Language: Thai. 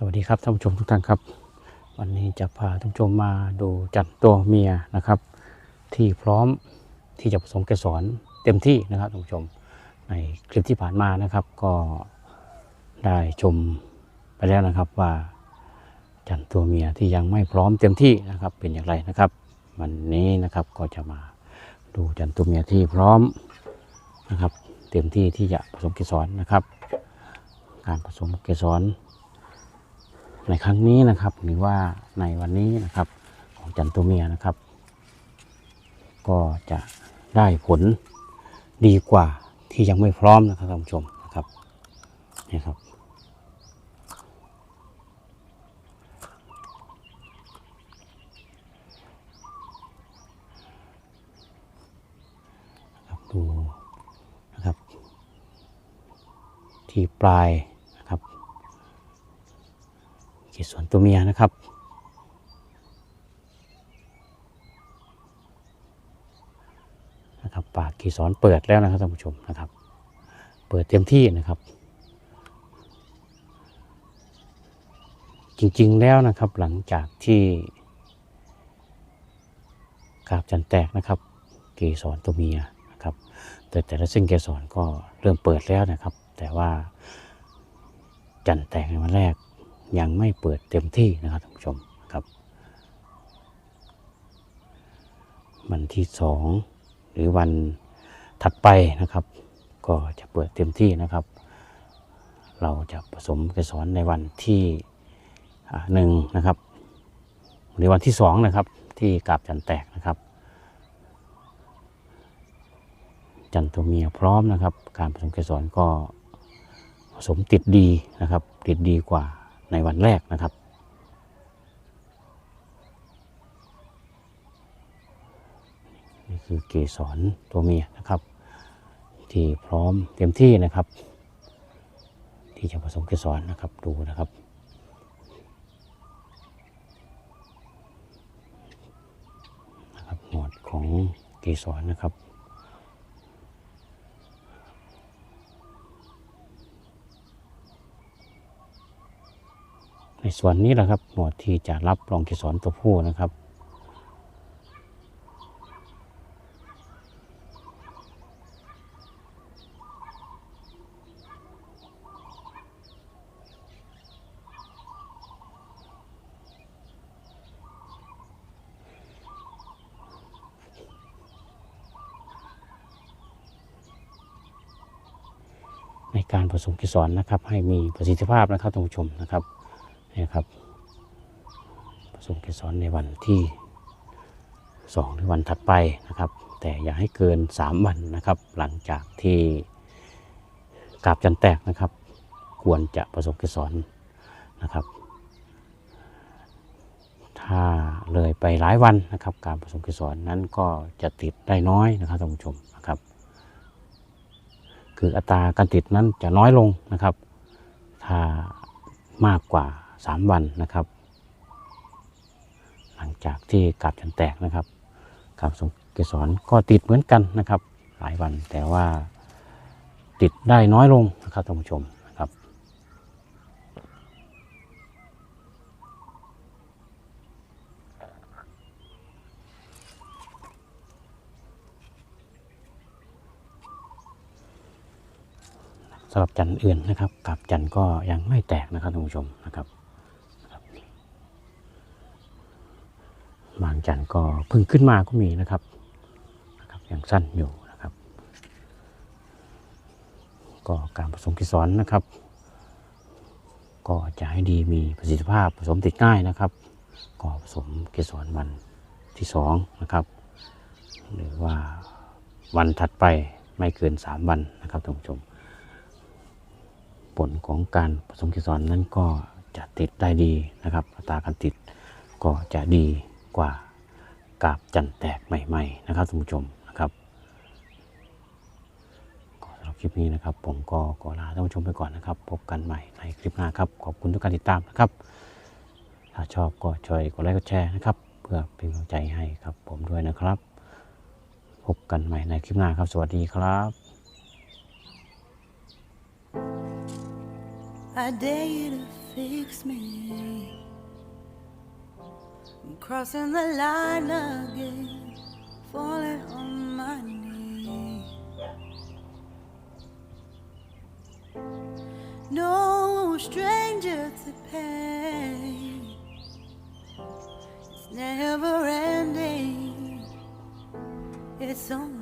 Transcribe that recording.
สวัสดีครับท่านผู้ชมทุกท่านครับ วันนี้จะพาท่านผู้ชมมาดูจัดตัวเมียนะครับ ที่พร้อมที่จะผสมเกสรเต็มที่นะครับท่านผู้ชมในคลิปที่ผ่านมานะครับ ก็ได้ชมไปแล้วนะครับว่าจันตัวเมียที่ยังไม่พร้อมเต็มที่นะครับเป็นอย่างไรนะครับ วันนี้นะครับก็จะมาดูจันตัวเมียที่พร้อมนะครับ เต็มที่ที่จะผสมเกสรนะครับ การผสมเกสร ในครั้งนี้นะครับ หรือว่าในวันนี้นะครับของจันตัวเมียนะครับ ก็จะได้ผลดีกว่าที่ยังไม่พร้อมนะครับท่านผู้ชมนะครับนี่ครับนะครับดูนะครับ ที่ปลาย ครับเกสรตัวเมียนะครับนะครับปากเกสรเปิดแล้วนะครับท่านผู้ชมนะครับ เปิดเต็มที่นะครับ จริงๆแล้วนะครับหลังจากที่กาบจันแตกนะครับเกสรตัวเมียนะครับ แต่แต่ละเส้นเกสรก็เริ่มเปิดแล้วนะครับ แต่ว่าจันแตกในวันแรก ยังไม่เปิดเต็มที่นะครับท่านผู้ชมครับ วันที่สองหรือวันถัดไปนะครับ ก็จะเปิดเต็มที่นะครับ เราจะผสมเกสรในวันที่หนึ่งนะครับหรือวันที่สองนะครับ ที่กาบจันแตกนะครับ จันตัวเมียพร้อมนะครับ การผสมเกสรก็ผสมติดดีนะครับ ติดดีกว่า ในวันแรกนะครับ นี่คือเกสรตัวเมียนะครับ ที่พร้อมเต็มที่นะครับ ที่จะผสมเกสรนะครับดูนะครับนะครับหมวดของเกสรนะครับ ในส่วนนี้แหละครับหมวดที่จะรับรองเกสรตัวผู้นะครับในการผสมเกสรนะครับ ให้มีประสิทธิภาพนะครับท่านผู้ชมนะครับ นี่ครับผสมเกสรในวันที่สองหรือวันถัดไปนะครับ แต่อย่าให้เกิน 3 วันนะครับ หลังจากที่กาบจันแตกนะครับ ควรจะผสมเกสรนะครับ ถ้าเลยไปหลายวันนะครับ การผสมเกสรนั้นก็จะติดได้น้อยนะครับท่านผู้ชมนะครับ คืออัตราการติดนั้นจะน้อยลงนะครับ ถ้ามากกว่า 3 วันนะครับ หลังจากที่กาบจันแตกนะครับกาบสมเกสรก็ติดเหมือนกันนะครับ หลายวันแต่ว่าติดได้น้อยลงนะครับท่านผู้ชมนะครับสำหรับจันทร์อื่นนะครับกับจันทร์ก็ยังไม่แตกนะครับท่านผู้ชมนะครับ บางจันทร์ก็เพิ่งขึ้นมาก็มีนะครับนะครับยังสั้นอยู่นะครับ ก็การผสมเกสรนะครับ ก็จะให้ดีมีประสิทธิภาพผสมติดง่ายนะครับ ก็ผสมเกสรวันที่สองนะครับหรือว่าวันถัดไปไม่เกิน 3 วันนะครับท่านผู้ชม ผลของการผสมเกสรนั้นก็จะติดได้ดีนะครับอัตราการติดก็จะดี กว่ากาบจันแตกใหม่ ๆ นะครับท่านผู้ชมนะครับก็สำหรับคลิปนี้นะครับ ผมก็ขอลาท่านผู้ชมไปก่อนนะครับ พบกันใหม่ในคลิปหน้าครับ ขอบคุณทุกการติดตามนะครับ ถ้าชอบก็ช่วยกดไลค์กดแชร์นะครับ เพื่อเป็นกำลังใจให้ครับ ผมด้วยนะครับ พบกันใหม่ในคลิปหน้าครับ สวัสดีครับ I dare you to fix me. I'm crossing the line again, falling on my knees. No stranger to pain. It's never ending. It's only